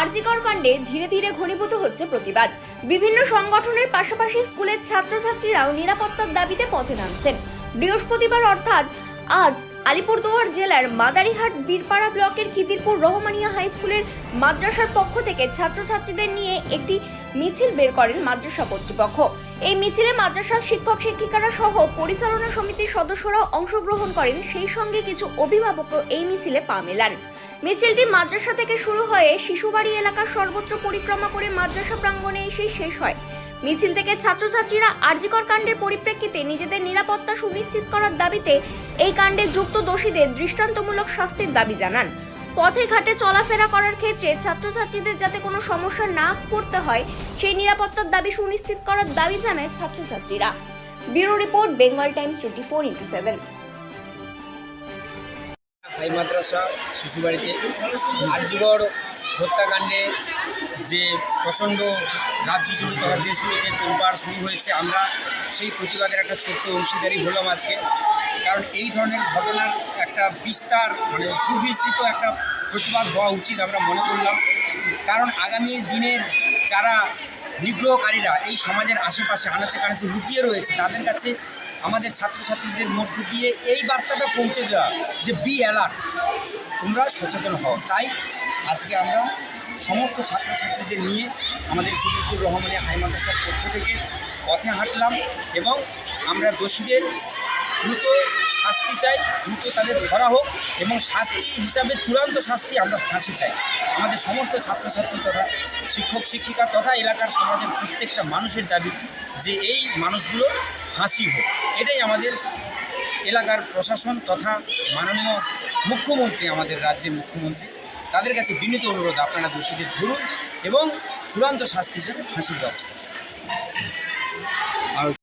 আরজিকর কাণ্ডে ধীরে ধীরে ঘনীভূত হচ্ছে প্রতিবাদ। বিভিন্ন সংগঠনের পাশাপাশি স্কুলের ছাত্রছাত্রীরাও নিরাপত্তার দাবিতে পথে নামছেন। বৃহস্পতিবার অর্থাৎ আজ আলিপুরদুয়ার জেলার মাদারিহাট বীরপাড়া ব্লকের খিদিরপুর রহমানিয়া হাই স্কুলের মাদ্রাসার পক্ষ থেকে ছাত্রছাত্রীদের নিয়ে একটি মিছিল বের করেন মাদ্রাসা কর্তৃপক্ষ। এই মিছিলে মাদ্রাসার শিক্ষক, শিক্ষিকারা সহ পরিচালনা সমিতির সদস্যরাও অংশগ্রহণ করেন। সেই সঙ্গে কিছু অভিভাবকও এই মিছিলে পা মেলান। মিছিলটি মাদ্রাসা থেকে শুরু হয়ে শিশুবাড়ি এলাকার সর্বত্র পরিক্রমা করে মাদ্রাসা প্রাঙ্গণে এসে শেষ হয়। মিছিল থেকে ছাত্রছাত্রীরা আরজিকর কাণ্ডের পরিপ্রেক্ষিতে নিজেদের নিরাপত্তা সুনিশ্চিত করার দাবিতে এই কাণ্ডে যুক্ত দোষীদের দৃষ্টান্তমূলক শাস্তির দাবি জানান। পথে ঘাটে চলাফেরা করার ক্ষেত্রে ছাত্রছাত্রীদের যাতে কোনো সমস্যা না করতে হয়, সেই নিরাপত্তার দাবি সুনিশ্চিত করার দাবি জানায় ছাত্রছাত্রীরা। Bureau report, Bengal Times twenty four into seven. High মাদ্রাসা, শিশুবাড়িতে আর্যগড় হত্যাকাণ্ডে যে প্রচণ্ড রাজ্য জুড়ে তথা দেশ জুড়ে যে তোলপাড় শুরু হয়েছে আমরা, সেই প্রতিবাদের একটা ছোট্ট অংশীদারি হলাম আজকে। কারণ এই ধরনের ঘটনার একটা বিস্তার মানে সুবিস্তৃত একটা প্রতিবাদ হওয়া উচিত আমরা মনে করলাম। কারণ আগামী দিনের যারা নিগ্রহকারীরা, এই সমাজের আশেপাশে আনাচে কানাচে লুকিয়ে রয়েছে, তাদের কাছে আমাদের ছাত্রছাত্রীদের মধ্যে দিয়ে এই বার্তাটা পৌঁছে দেওয়া যে বি অ্যালার্ট তোমরা সচেতন হও। তাই আজকে আমরা সমস্ত ছাত্রছাত্রীদের নিয়ে আমাদের কুতুবুর রহমানের হাই মাদ্রাসার পক্ষ থেকে পথে হাঁটলাম এবং আমরা দোষীদের দ্রুত শাস্তি চাই দ্রুত তাদের ধরা হোক এবং শাস্তি হিসাবে চূড়ান্ত শাস্তি আমরা ফাঁসি চাই। আমাদের সমস্ত ছাত্রছাত্রী তথা শিক্ষক, শিক্ষিকা তথা এলাকার সমাজের প্রত্যেকটা মানুষের দাবি যে এই মানুষগুলো ফাঁসি হোক। এটাই আমাদের এলাকার প্রশাসন তথা মাননীয় মুখ্যমন্ত্রী, আমাদের রাজ্যের মুখ্যমন্ত্রী, তাদের কাছে বিনীত অনুরোধ আপনারা দোষীদের ধরুন এবং চূড়ান্ত শাস্তি হিসেবে ফাঁসির ব্যবস্থা